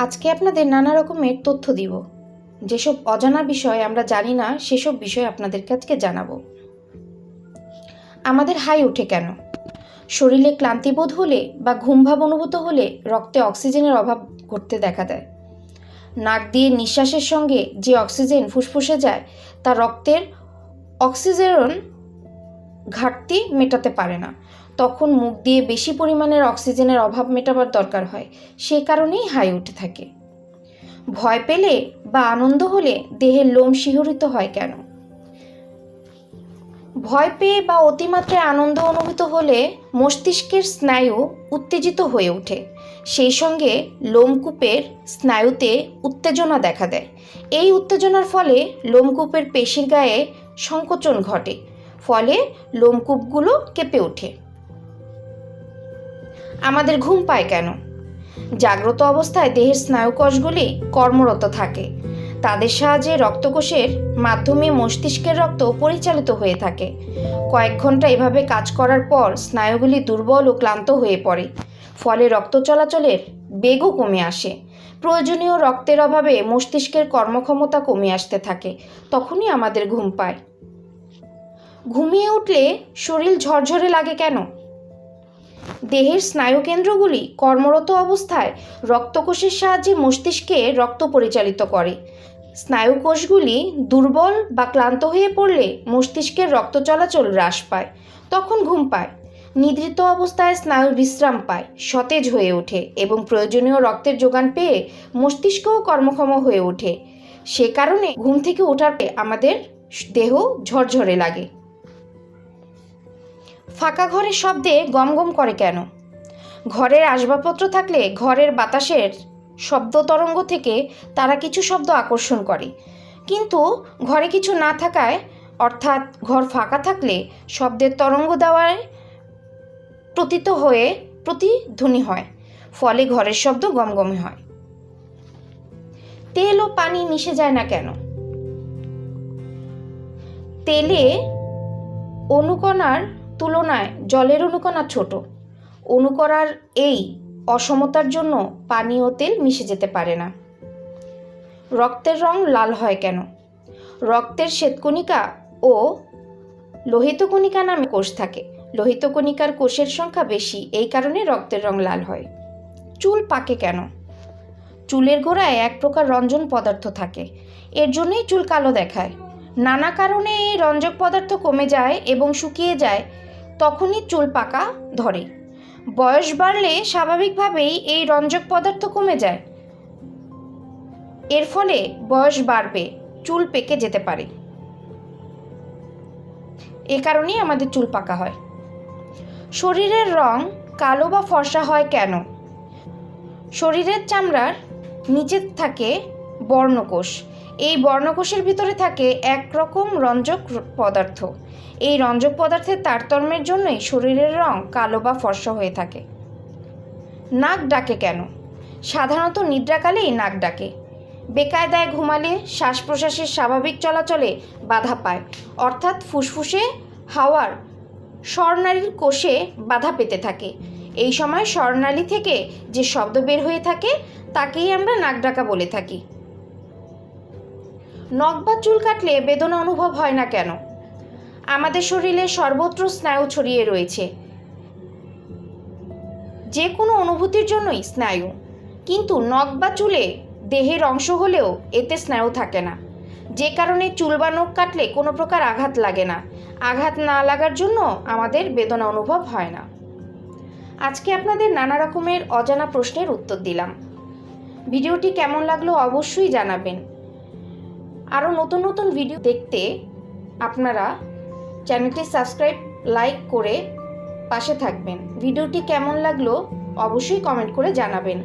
আজকে আপনাদের নানা রকমের তথ্য দিব। যেসব অজানা বিষয় আমরা জানি না, সেসব বিষয় আপনাদেরকে আজকে জানাব। আমাদের হাই ওঠে কেন? শরীরে ক্লান্তিবোধ হলে বা ঘুমভাব অনুভূত হলে রক্তে অক্সিজেনের অভাব ঘটতে দেখা দেয়। নাক দিয়ে নিঃশ্বাসের সঙ্গে যে অক্সিজেন ফুসফুসে যায়, তা রক্তের অক্সিজেন ঘাটতি মেটাতে পারে না। তখন মুখ দিয়ে বেশি পরিমাণের অক্সিজেনের অভাব মেটাবার দরকার হয়, সে কারণেই হাই উঠে থাকে। ভয় পেলে বা আনন্দ হলে দেহের লোম শিহরিত হয় কেন? ভয় পেয়ে বা অতিমাত্রায় আনন্দ অনুভূত হলে মস্তিষ্কের স্নায়ু উত্তেজিত হয়ে ওঠে। সেই সঙ্গে লোমকূপের স্নায়ুতে উত্তেজনা দেখা দেয়। এই উত্তেজনার ফলে লোমকূপের পেশির গায়ে সংকোচন ঘটে, ফলে লোমকূপগুলো কেঁপে ওঠে। আমাদের ঘুম পায় কেন? জাগ্রত অবস্থায় দেহের স্নায়ুকোষগুলি কর্মরত থাকে। তাদের সাহায্যে রক্তকোষের মাধ্যমে মস্তিষ্কের রক্ত পরিচালিত হয়ে থাকে। কয়েক ঘণ্টা এভাবে কাজ করার পর স্নায়ুগুলি দুর্বল ও ক্লান্ত হয়ে পড়ে। ফলে রক্ত চলাচলের বেগও কমে আসে। প্রয়োজনীয় রক্তের অভাবে মস্তিষ্কের কর্মক্ষমতা কমে আসতে থাকে। তখনই আমাদের ঘুম পায়। ঘুমিয়ে উঠলে শরীর ঝরঝরে লাগে কেন? দেহের স্নায়ুকেন্দ্রগুলি কর্মরত অবস্থায় রক্তকোষের সাহায্যে মস্তিষ্কে রক্ত পরিচালিত করে। স্নায়ুকোষগুলি দুর্বল বা ক্লান্ত হয়ে পড়লে মস্তিষ্কের রক্ত চলাচল হ্রাস পায়, তখন ঘুম পায়। নিদ্রিত অবস্থায় স্নায়ু বিশ্রাম পায়, সতেজ হয়ে ওঠে এবং প্রয়োজনীয় রক্তের যোগান পেয়ে মস্তিষ্কও কর্মক্ষম হয়ে ওঠে। সে কারণে ঘুম থেকে পরে আমাদের দেহ ঝরঝরে লাগে। ফাঁকা ঘরের শব্দে গমগম করে কেন? ঘরের আসবাবপত্র থাকলে ঘরের বাতাসের শব্দ তরঙ্গ থেকে তারা কিছু শব্দ আকর্ষণ করে। কিন্তু ঘরে কিছু না থাকায়, অর্থাৎ ঘর ফাঁকা থাকলে শব্দের তরঙ্গ দেওয়ায় প্রতীত হয়ে প্রতিধ্বনি হয়, ফলে ঘরের শব্দ গমগমে হয়। তেল ও পানি মিশে যায় না কেন? তেলে অনুকণার তুলনায় জলের অনুকণা ছোট। অনুকরার এই অসমতার জন্য পানি ও তেল মিশে যেতে পারে না। রক্তের রং লাল হয় কেন? রক্তের শ্বেতকণিকা ও লোহিত কণিকা নামে কোষ থাকে। লোহিত কণিকার কোষের সংখ্যা বেশি, এই কারণে রক্তের রং লাল হয়। চুল পাকে কেন? চুলের গোড়ায় এক প্রকার রঞ্জন পদার্থ থাকে। এর জন্যই চুল কালো দেখায়। নানা কারণে এই রঞ্জক পদার্থ কমে যায় এবং শুকিয়ে যায়। তখনই চুল পাকা ধরে। বয়স বাড়লে স্বাভাবিকভাবেই এই রঞ্জক পদার্থ কমে যায়। এর ফলে বয়স বাড়বে, চুল পেকে যেতে পারে। এ কারণেই আমাদের চুল পাকা হয়। শরীরের রং কালো বা ফর্সা হয় কেন? শরীরের চামড়ার নিচে থাকে বর্ণকোষ। এই বর্ণকোষের ভিতরে থাকে একরকম রঞ্জক পদার্থ। এই রঞ্জক পদার্থের তারতম্যের জন্যই শরীরের রং কালো বা ফর্সা হয়ে থাকে। নাক ডাকে কেন? সাধারণত নিদ্রাকালেই নাক ডাকে। বেকায়দায় ঘুমালে শ্বাস প্রশ্বাসের স্বাভাবিক চলাচলে বাধা পায়। অর্থাৎ ফুসফুসে হাওয়ার স্বর্ণালীর কোষে বাধা পেতে থাকে। এই সময় স্বর্ণালী থেকে যে শব্দ বের হয়ে থাকে, তাকেই আমরা নাক ডাকা বলে থাকি। নখ বা চুল কাটলে বেদনা অনুভব হয় না কেন? আমাদের শরীরে সর্বত্র স্নায়ু ছড়িয়ে রয়েছে। যে কোনো অনুভূতির জন্যই স্নায়ু। কিন্তু নখ বা চুলে দেহের অংশ হলেও এতে স্নায়ু থাকে না। যে কারণে চুল বা নখ কাটলে কোনো প্রকার আঘাত লাগে না। আঘাত না লাগার জন্য আমাদের বেদনা অনুভব হয় না। আজকে আপনাদের নানা রকমের অজানা প্রশ্নের উত্তর দিলাম। ভিডিওটি কেমন লাগল অবশ্যই জানাবেন। আরও নতুন নতুন ভিডিও দেখতে আপনারা চ্যানেলটি সাবস্ক্রাইব লাইক করে পাশে থাকবেন। ভিডিওটি কেমন লাগল অবশ্যই কমেন্ট করে জানাবেন।